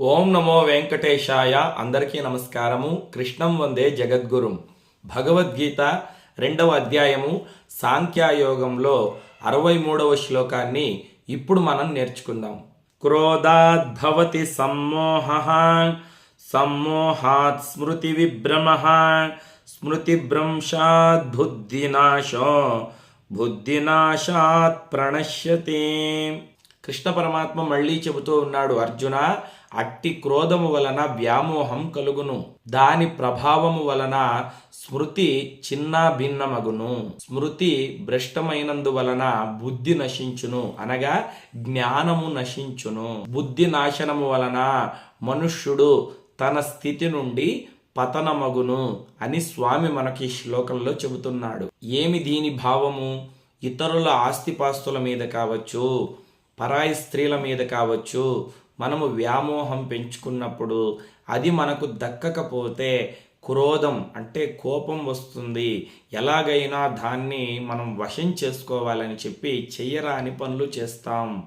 ఓం నమో వెంకటేశాయ. అందరికీ నమస్కారము. కృష్ణం వందే జగద్గురుం. భగవద్గీత రెండవ అధ్యాయము సాంఖ్యాయోగంలో అరవై మూడవ శ్లోకాన్ని ఇప్పుడు మనం నేర్చుకుందాం. క్రోధాద్భవతి సమ్మోహ సమ్మోహాత్ స్మృతి విభ్రమ స్మృతిభ్రంశాత్ బుద్ధినాశో బుద్ధినాశాత్ ప్రణశ్యతే. కృష్ణ పరమాత్మ మళ్ళీ చెబుతూ ఉన్నాడు అర్జున అట్టి క్రోధము వలన వ్యామోహం కలుగును. దాని ప్రభావము వలన స్మృతి చిన్న భిన్నమగును. స్మృతి భ్రష్టమైనందువలన బుద్ధి నశించును. అనగా జ్ఞానము నశించును. బుద్ధి నాశనము వలన మనుష్యుడు తన స్థితి నుండి పతనమగును అని స్వామి మనకి శ్లోకంలో చెబుతున్నాడు. ఏమి దీని భావము? ఇతరుల ఆస్తిపాస్తుల మీద కావచ్చు పరాయి స్త్రీల మీద కావచ్చు మనము వ్యామోహం పెంచుకున్నప్పుడు అది మనకు దక్కకపోతే క్రోధం అంటే కోపం వస్తుంది. ఎలాగైనా దాన్ని మనం వశం చేసుకోవాలని చెప్పి చెయ్యరాని పనులు చేస్తాం.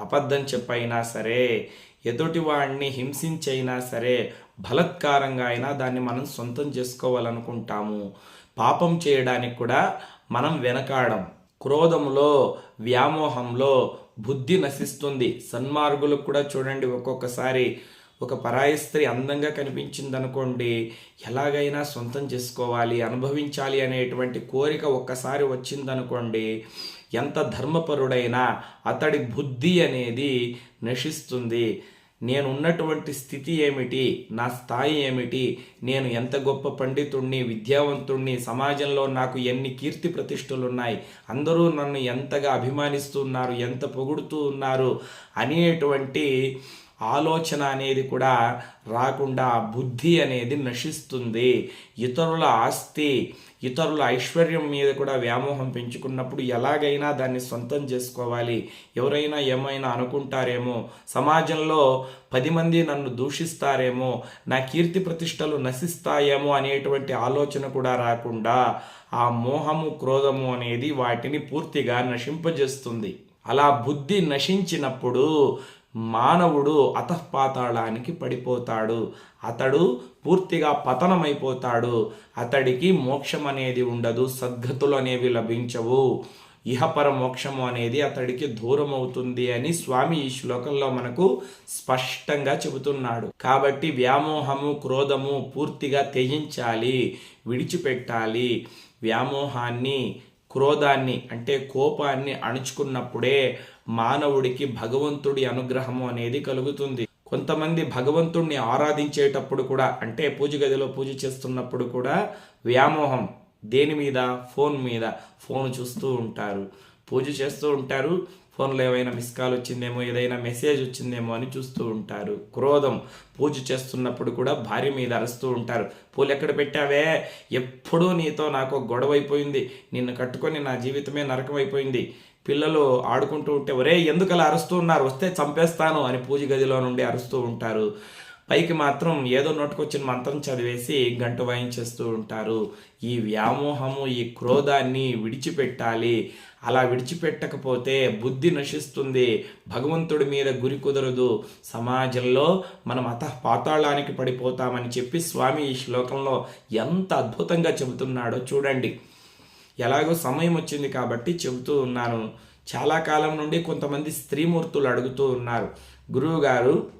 అబద్ధం చెప్పైనా సరే ఎదుటి వాడిని హింసించైనా సరే బలత్కారంగా అయినా దాన్ని మనం సొంతం చేసుకోవాలనుకుంటాము. పాపం చేయడానికి కూడా మనం వెనకాడం. క్రోధంలో వ్యామోహంలో బుద్ధి నశిస్తుంది. సన్మార్గులకు కూడా చూడండి ఒక్కొక్కసారి ఒక పరాయి స్త్రీ అందంగా కనిపించింది అనుకోండి ఎలాగైనా సొంతం చేసుకోవాలి అనుభవించాలి అనేటువంటి కోరిక ఒక్కసారి వచ్చిందనుకోండి ఎంత ధర్మపరుడైనా అతడి బుద్ధి అనేది నశిస్తుంది. నేను ఉన్నటువంటి స్థితి ఏమిటి? నా స్థాయి ఏమిటి? నేను ఎంత గొప్ప పండితుణ్ణి విద్యావంతుణ్ణి? సమాజంలో నాకు ఎన్ని కీర్తి ప్రతిష్టలు ఉన్నాయి అందరూ నన్ను ఎంతగా అభిమానిస్తున్నారు ఎంత పొగుడుతూ ఉన్నారు? అనేటువంటి ఆలోచన అనేది కూడా రాకుండా బుద్ధి అనేది నశిస్తుంది. ఇతరుల ఆస్తి ఇతరుల ఐశ్వర్యం మీద కూడా వ్యామోహం పెంచుకున్నప్పుడు ఎలాగైనా దాన్ని సొంతం చేసుకోవాలి. ఎవరైనా ఏమైనా అనుకుంటారేమో సమాజంలో పది మంది నన్ను దూషిస్తారేమో నా కీర్తి ప్రతిష్టలు నశిస్తాయేమో అనేటువంటి ఆలోచన కూడా రాకుండా ఆ మోహము క్రోధము అనేది వాటిని పూర్తిగా నశింపజేస్తుంది. అలా బుద్ధి నశించినప్పుడు మానవుడు అతఃపాతాళానికి పడిపోతాడు. అతడు పూర్తిగా పతనమైపోతాడు. అతడికి మోక్షం అనేది ఉండదు సద్గతులు అనేవి లభించవు. ఇహపర మోక్షము అనేది అతడికి దూరం అవుతుంది అని స్వామి ఈ శ్లోకంలో మనకు స్పష్టంగా చెబుతున్నాడు. కాబట్టి వ్యామోహము క్రోధము పూర్తిగా త్యజించాలి విడిచిపెట్టాలి. వ్యామోహాన్ని క్రోధాన్ని అంటే కోపాన్ని అణుచుకున్నప్పుడే మానవుడికి భగవంతుడి అనుగ్రహము అనేది కలుగుతుంది. కొంతమంది భగవంతుణ్ణి ఆరాధించేటప్పుడు కూడా అంటే పూజ గదిలో పూజ చేస్తున్నప్పుడు కూడా వ్యామోహం దేని మీద? ఫోన్ మీద. ఫోన్ చూస్తూ ఉంటారు. పూజ చేస్తూ ఉంటారు. ఫోన్లో ఏమైనా మిస్ కాల్ వచ్చిందేమో ఏదైనా మెసేజ్ వచ్చిందేమో అని చూస్తూ ఉంటారు. క్రోధం పూజ చేస్తున్నప్పుడు కూడా భార్య మీద అరుస్తూ ఉంటారు. పూలు ఎక్కడ పెట్టావే? ఎప్పుడూ నీతో నాకు గొడవ అయిపోయింది. నిన్ను కట్టుకొని నా జీవితమే నరకం అయిపోయింది. పిల్లలు ఆడుకుంటూ ఉంటే ఒరే ఎందుకలా అరుస్తూ ఉన్నారు? వస్తే చంపేస్తాను అని పూజ గదిలో నుండి అరుస్తూ ఉంటారు. పైకి మాత్రం ఏదో నోటుకొచ్చిన మంత్రం చదివేసి గంట వాయించేస్తూ ఉంటారు. ఈ వ్యామోహము ఈ క్రోధాన్ని విడిచిపెట్టాలి. అలా విడిచిపెట్టకపోతే బుద్ధి నశిస్తుంది. భగవంతుడి మీద గురి కుదరదు. సమాజంలో మనం అత పాతాళానికి పడిపోతామని చెప్పి స్వామి ఈ శ్లోకంలో ఎంత అద్భుతంగా చెబుతున్నాడో చూడండి. ఎలాగో సమయం వచ్చింది కాబట్టి చెబుతూ ఉన్నాను. చాలా కాలం నుండి కొంతమంది స్త్రీమూర్తులు అడుగుతూ ఉన్నారు. గురువుగారు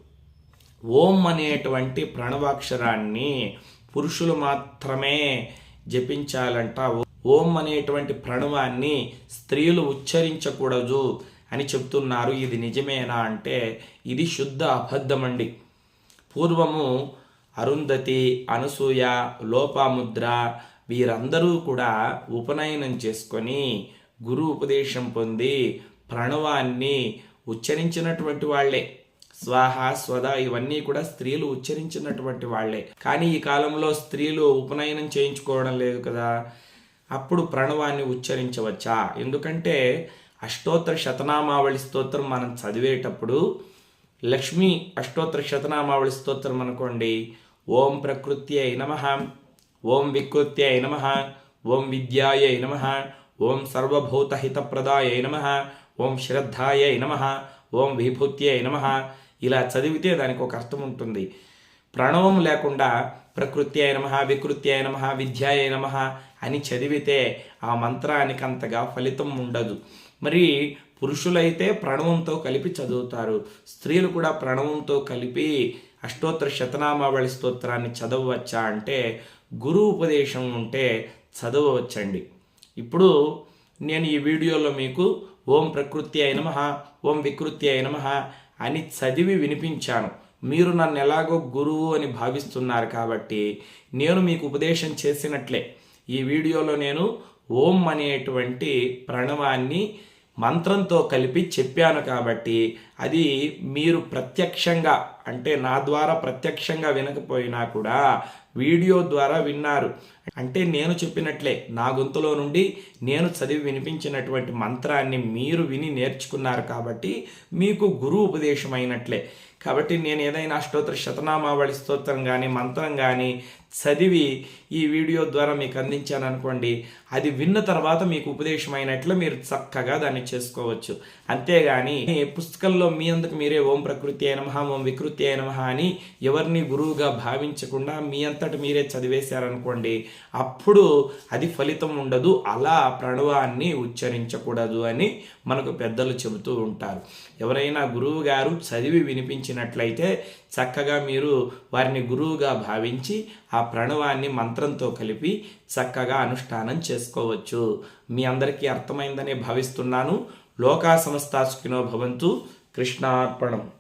ఓం అనేటువంటి ప్రణవాక్షరాన్ని పురుషులు మాత్రమే జపించాలంట. ఓం అనేటువంటి ప్రణవాన్ని స్త్రీలు ఉచ్చరించకూడదు అని చెప్తున్నారు. ఇది నిజమేనా అంటే ఇది శుద్ధ అబద్ధమండి. పూర్వము అరుంధతి అనసూయ లోపాముద్ర వీరందరూ కూడా ఉపనయనం చేసుకొని గురు ఉపదేశం పొంది ప్రణవాన్ని ఉచ్చరించినటువంటి వాళ్ళే స్వాహ స్వద ఇవన్నీ కూడా స్త్రీలు ఉచ్చరించినటువంటి వాళ్ళే కానీ ఈ కాలంలో స్త్రీలు ఉపనయనం చేయించుకోవడం లేదు కదా. అప్పుడు ప్రణవాన్ని ఉచ్చరించవచ్చా? ఎందుకంటే అష్టోత్తర శతనామావళి స్తోత్రం మనం చదివేటప్పుడు లక్ష్మి అష్టోత్తర శతనామావళి స్తోత్రం అనుకోండి. ఓం ప్రకృత్యై నమ ఓం వికృత్యై నమ ఓం విద్యాయై నమ ఓం సర్వభూతహితప్రదాయై నమ ఓం శ్రద్ధాయై నమ ఓం విభూత్యై నమ ఇలా చదివితే దానికి ఒక అర్థం ఉంటుంది. ప్రణవం లేకుండా ప్రకృతి అయిన మహా వికృతి అయిన మహా విద్య అయిన మహా అని చదివితే ఆ మంత్రానికి అంతగా ఫలితం ఉండదు. మరి పురుషులైతే ప్రణవంతో కలిపి చదువుతారు. స్త్రీలు కూడా ప్రణవంతో కలిపి అష్టోత్తర శతనామావళి స్తోత్రాన్ని చదవవచ్చా అంటే గురు ఉపదేశం ఉంటే చదవవచ్చండి. ఇప్పుడు నేను ఈ వీడియోలో మీకు ఓం ప్రకృతి అయిన మహా ఓం వికృతి అయిన మహా అని చదివి వినిపించాను. మీరు నన్ను ఎలాగో గురువు అని భావిస్తున్నారు కాబట్టి నేను మీకు ఉపదేశం చేసినట్లే. ఈ వీడియోలో నేను ఓం అనేటువంటి ప్రణవాన్ని మంత్రంతో కలిపి చెప్పాను కాబట్టి అది మీరు ప్రత్యక్షంగా అంటే నా ద్వారా ప్రత్యక్షంగా వినకపోయినా కూడా వీడియో ద్వారా విన్నారు. అంటే నేను చెప్పినట్లే నా గొంతులో నుండి నేను చదివి వినిపించినటువంటి మంత్రాన్ని మీరు విని నేర్చుకున్నారు కాబట్టి మీకు గురు ఉపదేశం అయినట్లే కాబట్టి నేను ఏదైనా అష్టోత్తర శతనామావళి స్తోత్రం కానీ మంత్రం కానీ చదివి ఈ వీడియో ద్వారా మీకు అందించాను అనుకోండి అది విన్న తర్వాత మీకు ఉపదేశం అయినట్లు మీరు చక్కగా దాన్ని చేసుకోవచ్చు. అంతేగాని పుస్తకంలో మీ అందుకు మీరే ఓం ప్రకృతి అయినమహ ఓం వికృతి అయినమహ అని ఎవరిని గురువుగా భావించకుండా మీ అంతటి మీరే చదివేశారనుకోండి అప్పుడు అది ఫలితం ఉండదు. అలా ప్రణవాన్ని ఉచ్చరించకూడదు అని మనకు పెద్దలు చెబుతూ ఉంటారు. ఎవరైనా గురువు గారు చదివి వినిపించినట్లయితే చక్కగా మీరు వారిని గురువుగా భావించి ఆ ప్రణవాన్ని మంత్రంతో కలిపి చక్కగా అనుష్ఠానం చేసుకోవచ్చు. మీ అందరికీ అర్థమైందని భావిస్తున్నాను. లోకా సమస్తాసుకినో భవంతు కృష్ణార్పణం.